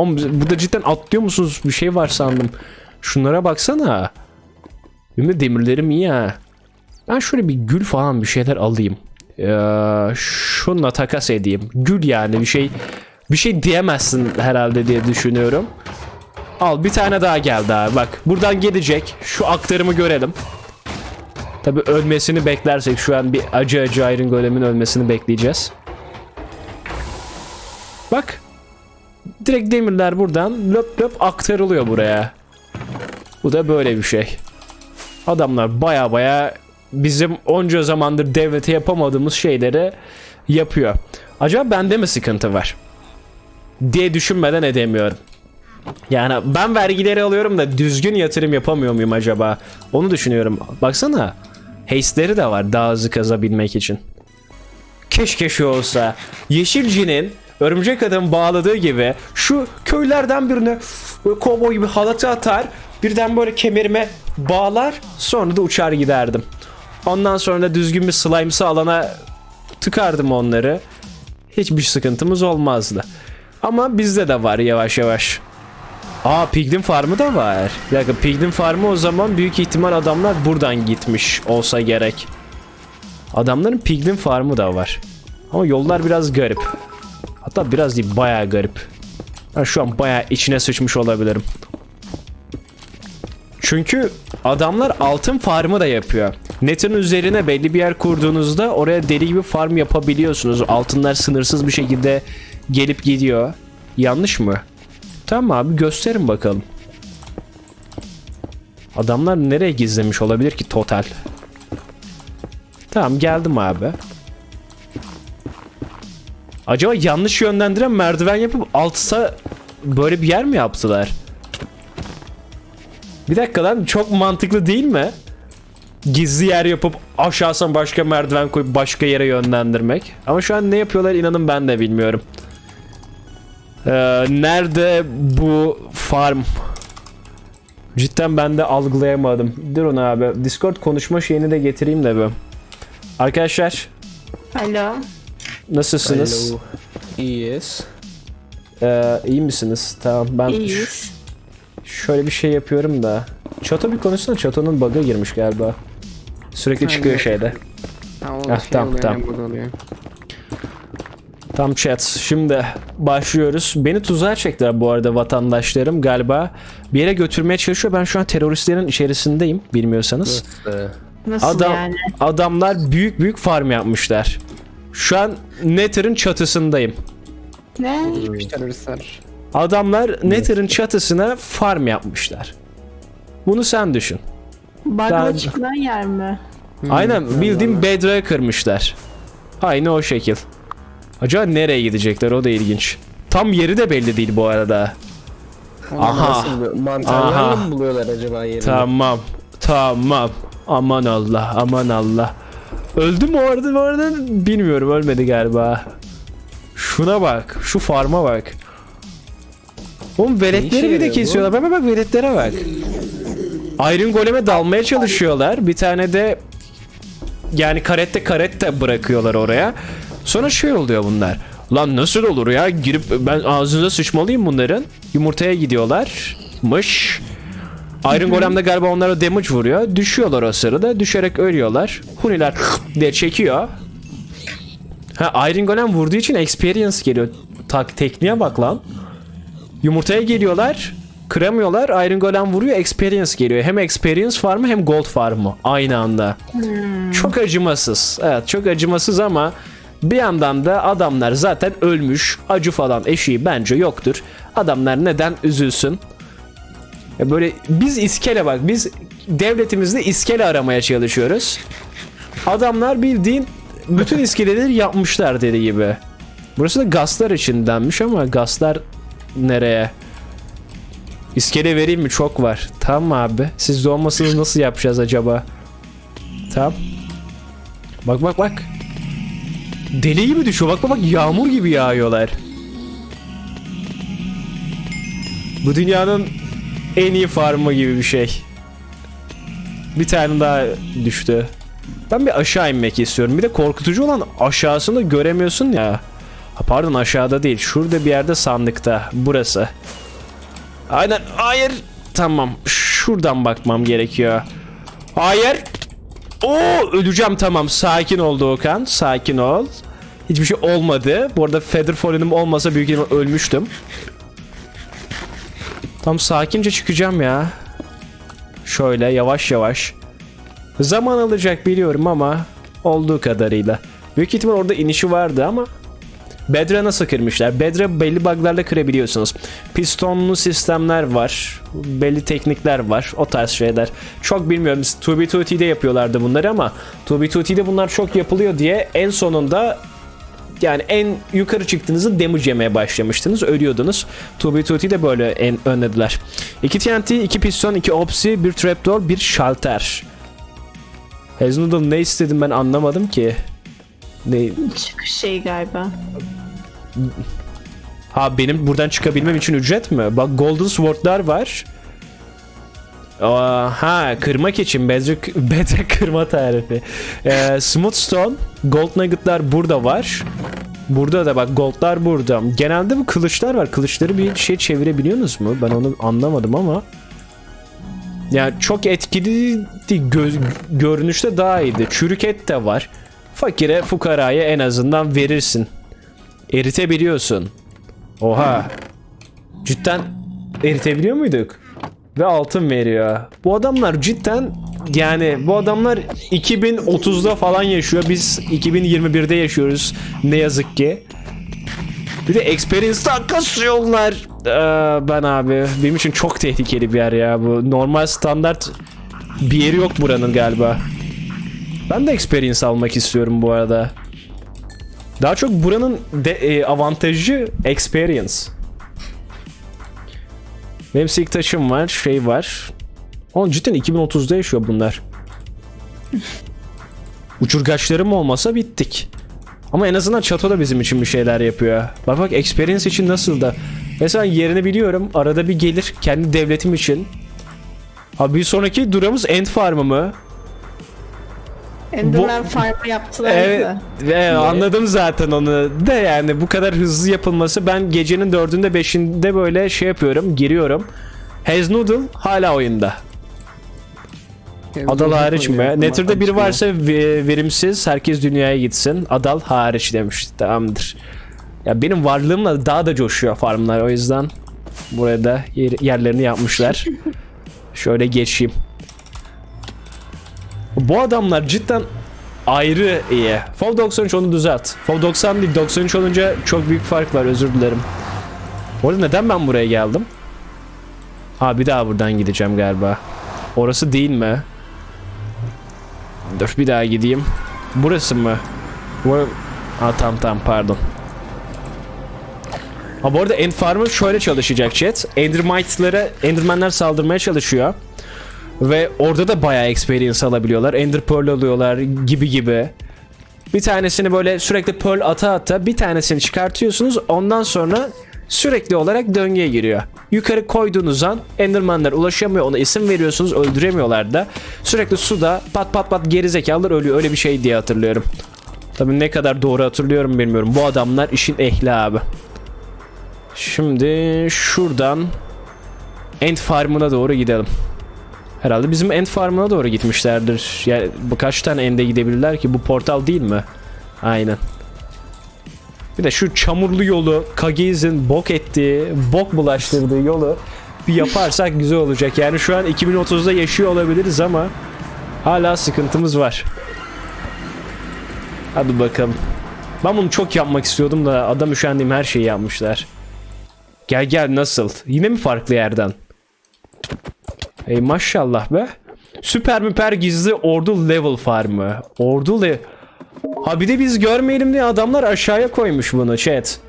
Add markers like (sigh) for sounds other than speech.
Oğlum burada cidden atlıyor musunuz? Bir şey var sandım. Şunlara baksana. Benim de demirlerim iyi ha. Ben şöyle bir gül falan bir şeyler alayım. Ee, şununla takas edeyim. Gül yani bir şey bir şey diyemezsin herhalde diye düşünüyorum. Al bir tane daha geldi abi bak. Buradan gelecek. Şu aktarımı görelim. Tabi ölmesini beklersek şu an bir acı acı Iron Golem'in ölmesini bekleyeceğiz. Bak. Direkt demirler buradan löp löp aktarılıyor buraya. Bu da böyle bir şey. Adamlar baya baya bizim onca zamandır devlete yapamadığımız şeyleri yapıyor. Acaba bende mi sıkıntı var? Diye düşünmeden edemiyorum. Yani ben vergileri alıyorum da düzgün yatırım yapamıyor muyum acaba? Onu düşünüyorum. Baksana. Haste'leri de var daha hızlı kazabilmek için. Keşke şu olsa. Yeşilcinin örümcek adam bağladığı gibi şu köylerden birine kovboy gibi halatı atar. Birden böyle kemerime bağlar. Sonra da uçar giderdim. Ondan sonra da düzgün bir slime'sı alana tıkardım onları. Hiçbir sıkıntımız olmazdı. Ama bizde de var yavaş yavaş. Aa Piglin Farmı da var. Bir dakika Piglin Farmı o zaman büyük ihtimal adamlar buradan gitmiş olsa gerek. Adamların Piglin Farmı da var. Ama yollar biraz garip. Hatta biraz değil bayağı garip. Ben şu an bayağı içine sıçmış olabilirim. Çünkü adamlar altın farmı da yapıyor. Netin üzerine belli bir yer kurduğunuzda oraya deli gibi farm yapabiliyorsunuz. Altınlar sınırsız bir şekilde gelip gidiyor. Yanlış mı? Tamam abi gösterin bakalım. Adamlar nereye gizlemiş olabilir ki total? Tamam geldim abi. Acaba yanlış yönlendiren merdiven yapıp altısa böyle bir yer mi yaptılar? Bir dakika lan çok mantıklı değil mi? Gizli yer yapıp aşağısına başka merdiven koyup başka yere yönlendirmek. Ama şu an ne yapıyorlar inanın ben de bilmiyorum. Ee, nerede bu farm? Cidden ben de algılayamadım. Durun abi. Discord konuşma şeyini de getireyim de bir. Arkadaşlar Alo. Nasılsınız? İyiyiz. Ee, iyi misiniz? Tamam ben İyiyiz. şöyle bir şey yapıyorum da. Çato bir konuşsana. Çato'nun bug'a girmiş galiba. Sürekli çıkıyor şeyde. Ha, o Ah, şey tamam, oluyor, tamam. ne burada oluyor. Tam chat. Şimdi başlıyoruz. Beni tuzağa çektiler bu arada vatandaşlarım galiba. Bir yere götürmeye çalışıyor. Ben şu an teröristlerin içerisindeyim bilmiyorsanız. Nasıl? Nasıl Adam yani? adamlar büyük büyük farm yapmışlar. Şu an Nether'ın çatısındayım. Ne? Teröristler. Adamlar Nether'ın çatısına farm yapmışlar. Bunu sen düşün. Bug'la Ben- çıkılan yer mi? Aynen bildiğim bedrock'ı kırmışlar. Aynı o şekil. Acaba nereye gidecekler o da ilginç. Tam yeri de belli değil bu arada. Aha. Mantarlarla Aha. mı buluyorlar acaba yerini? Tamam. Tamam. Aman Allah. Aman Allah. Öldü mü orada bu arada? Bilmiyorum. Ölmedi galiba. Şuna bak. Şu farma bak. Oğlum veletleri bir de kesiyorlar. Bak bak bak veletlere bak. Iron Golem'e dalmaya çalışıyorlar. Bir tane de yani karette karette bırakıyorlar oraya. Sonra şey oluyor bunlar. Lan nasıl olur ya? Girip ben ağzınıza sıçmalıyım bunların. Yumurtaya gidiyorlar. Mış. Iron Golem de galiba onlara damage vuruyor. Düşüyorlar o sırada. Düşerek ölüyorlar. Huniler diye çekiyor. Ha Iron Golem vurduğu için experience geliyor. Tak tekniğe bak lan. Yumurtaya geliyorlar. Kıramıyorlar. Iron Golem vuruyor. Experience geliyor. Hem experience farmı hem gold farmı. Aynı anda. Çok acımasız. Evet çok acımasız ama bir yandan da adamlar zaten ölmüş. Acı falan eşiği bence yoktur. Adamlar neden üzülsün? Ya böyle biz iskele bak biz devletimizde iskele aramaya çalışıyoruz. Adamlar bildiğin bütün iskeleleri yapmışlar dediği gibi. Burası da gaslar içindenmiş ama gaslar nereye? İskele vereyim mi? Çok var. Tamam abi. Siz de nasıl yapacağız acaba? Tamam. Bak bak bak. Deli gibi düşüyor. Bak bak bak yağmur gibi yağıyorlar. Bu dünyanın en iyi farmı gibi bir şey. Bir tane daha düştü. Ben bir aşağı inmek istiyorum. Bir de korkutucu olan aşağısını göremiyorsun ya. Ha, pardon aşağıda değil. Şurada bir yerde sandıkta. Burası. Aynen. Hayır. Tamam. Şuradan bakmam gerekiyor. Hayır. Oo öleceğim tamam. Sakin ol Doğukan. Sakin ol. Hiçbir şey olmadı. Bu arada Feather Fallen'im olmasa büyük ihtimal ölmüştüm. Tam sakince çıkacağım ya. Şöyle yavaş yavaş. Zaman alacak biliyorum ama olduğu kadarıyla. Büyük ihtimal orada inişi vardı ama Bedre nasıl kırmışlar? Bedre belli buglarla kırabiliyorsunuz. Pistonlu sistemler var. Belli teknikler var. O tarz şeyler. Çok bilmiyorum. 2B2T'de yapıyorlardı bunları ama 2B2T'de bunlar çok yapılıyor diye en sonunda yani en yukarı çıktığınızda damage yemeye başlamıştınız. Ölüyordunuz. 2B2T'de böyle en önlediler. 2 TNT, 2 piston, 2 opsi, 1 trapdoor, 1 şalter. Hazelnoodle ne istedim ben anlamadım ki. Ne, Çıkış şeyi galiba. Ha benim buradan çıkabilmem için ücret mi? Bak Golden Sword'lar var. Ha kırmak için bedre, (laughs) bedre kırma tarifi. Ee, Smooth Stone, Gold Nugget'lar burada var. Burada da bak goldlar burada. Genelde bu kılıçlar var. Kılıçları bir şey çevirebiliyorsunuz mu? Ben onu anlamadım ama. Yani çok etkili. Göz, görünüşte daha iyiydi. Çürük et de var. Fakire fukaraya en azından verirsin. Eritebiliyorsun. Oha. Cidden eritebiliyor muyduk? Ve altın veriyor. Bu adamlar cidden yani bu adamlar 2030'da falan yaşıyor. Biz 2021'de yaşıyoruz. Ne yazık ki. Bir de experience'dan kasıyorlar. Ee, ben abi benim için çok tehlikeli bir yer ya bu. Normal standart bir yeri yok buranın galiba. Ben de experience almak istiyorum bu arada. Daha çok buranın de, e, avantajı experience. Benim silk taşım var, şey var. Oğlum cidden 2030'da yaşıyor bunlar. (laughs) Uçurgaçlarım olmasa bittik. Ama en azından çato da bizim için bir şeyler yapıyor. Bak bak experience için nasıl da. Mesela yerini biliyorum. Arada bir gelir kendi devletim için. Abi bir sonraki durağımız End Farm'ı mı? Enderman Farm'ı yaptılar Evet, da. ve anladım zaten onu. De yani bu kadar hızlı yapılması ben gecenin dördünde beşinde böyle şey yapıyorum, giriyorum. Hez Noodle hala oyunda. Adal hariç mi? Nether'da biri varsa ve- verimsiz herkes dünyaya gitsin. Adal hariç demiş. Tamamdır. Ya benim varlığımla daha da coşuyor farmlar o yüzden buraya da yer- yerlerini yapmışlar. (laughs) Şöyle geçeyim. Bu adamlar cidden ayrı iyi. FOV 93 onu düzelt. FOV 90 değil 93 olunca çok büyük fark var özür dilerim. Bu arada neden ben buraya geldim? Ha bir daha buradan gideceğim galiba. Orası değil mi? Dur bir daha gideyim. Burası mı? Bu... Ha tamam tamam pardon. Ha bu arada End Farm'ı şöyle çalışacak chat. Endermite'lara, Enderman'ler saldırmaya çalışıyor. Ve orada da bayağı experience alabiliyorlar. Ender Pearl alıyorlar gibi gibi. Bir tanesini böyle sürekli Pearl ata ata bir tanesini çıkartıyorsunuz. Ondan sonra sürekli olarak döngüye giriyor. Yukarı koyduğunuz an Enderman'lar ulaşamıyor. Ona isim veriyorsunuz. Öldüremiyorlar da. Sürekli suda pat pat pat gerizekalılar ölüyor. Öyle bir şey diye hatırlıyorum. Tabii ne kadar doğru hatırlıyorum bilmiyorum. Bu adamlar işin ehli abi. Şimdi şuradan End Farm'ına doğru gidelim. Herhalde bizim end farmına doğru gitmişlerdir. Yani bu kaç tane ende gidebilirler ki? Bu portal değil mi? Aynen. Bir de şu çamurlu yolu Kagiz'in bok ettiği, bok bulaştırdığı yolu bir yaparsak güzel olacak. Yani şu an 2030'da yaşıyor olabiliriz ama hala sıkıntımız var. Hadi bakalım. Ben bunu çok yapmak istiyordum da adam üşendiğim her şeyi yapmışlar. Gel gel nasıl? Yine mi farklı yerden? Ey maşallah be. Süper müper gizli ordu level farmı. Ordu le... Ha bir de biz görmeyelim diye adamlar aşağıya koymuş bunu chat.